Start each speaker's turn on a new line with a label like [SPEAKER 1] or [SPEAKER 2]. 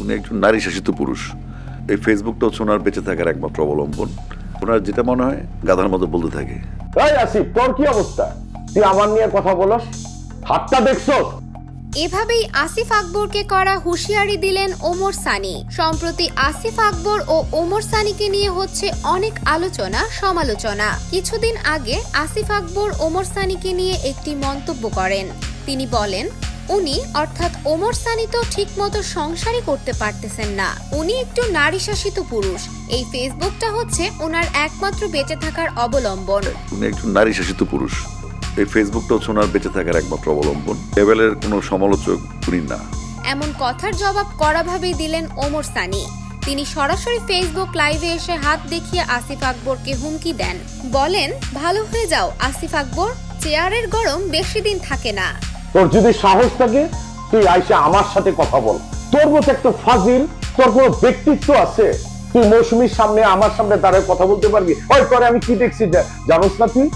[SPEAKER 1] উনি একজন নারী শাসিত পুরুষ। এই ফেসবুকটা হচ্ছে ওনার বেঁচে থাকার একমাত্র অবলম্বন। ওনার যেটা মনে হয় গাধার মতো বলতে থাকে।
[SPEAKER 2] এই আসিফ তোর কি অবস্থা? তুই আমার নিয়ে কথা বলস। হাতটা দেখছ?
[SPEAKER 3] এভাবেই আসিফ আকবরকে করা হুঁশিয়ারি দিলেন ওমর সানি। সম্প্রতি আসিফ আকবর ও ওমর সানিকে নিয়ে হচ্ছে অনেক আলোচনা সমালোচনা। কিছুদিন আগে আসিফ আকবর ওমর সানিকে নিয়ে একটি মন্তব্য করেন। তিনি বলেন উনি অর্থাৎ ওমর সানি তো ঠিকমতো সংসারই করতে পারতেছেন না। উনি একটু নারী শাসিত পুরুষ। এই ফেসবুকটা হচ্ছে ওনার একমাত্র বেঁচে থাকার অবলম্বন।
[SPEAKER 1] উনি একজন নারী শাসিত পুরুষ। এই ফেসবুকটা হচ্ছে ওনার বেঁচে থাকার একমাত্র অবলম্বন। লেভেলের কোনো সমালোচক উনি না।
[SPEAKER 3] এমন কথার জবাব কড়াভাবেই দিলেন ওমর সানি। তিনি সরাসরি ফেসবুক লাইভে এসে হাত দেখিয়ে আসিফ আকবরকে হুমকি দেন। বলেন ভালো হয়ে যাও আসিফ আকবর। চেয়ারের গরম বেশি দিন থাকে না।
[SPEAKER 2] তোর যদি সাহস থাকে, তুই আইসা আমার সাথে কথা বল। তোর মতো একটা ফাজিল, তোর কোনো ব্যক্তিত্ব আছে? তুই মৌসুমীর সামনে, আমার সামনে দাঁড়ায় কথা বলতে পারবি? ওই পরে আমি কি দেখছি? জানোস না তুই?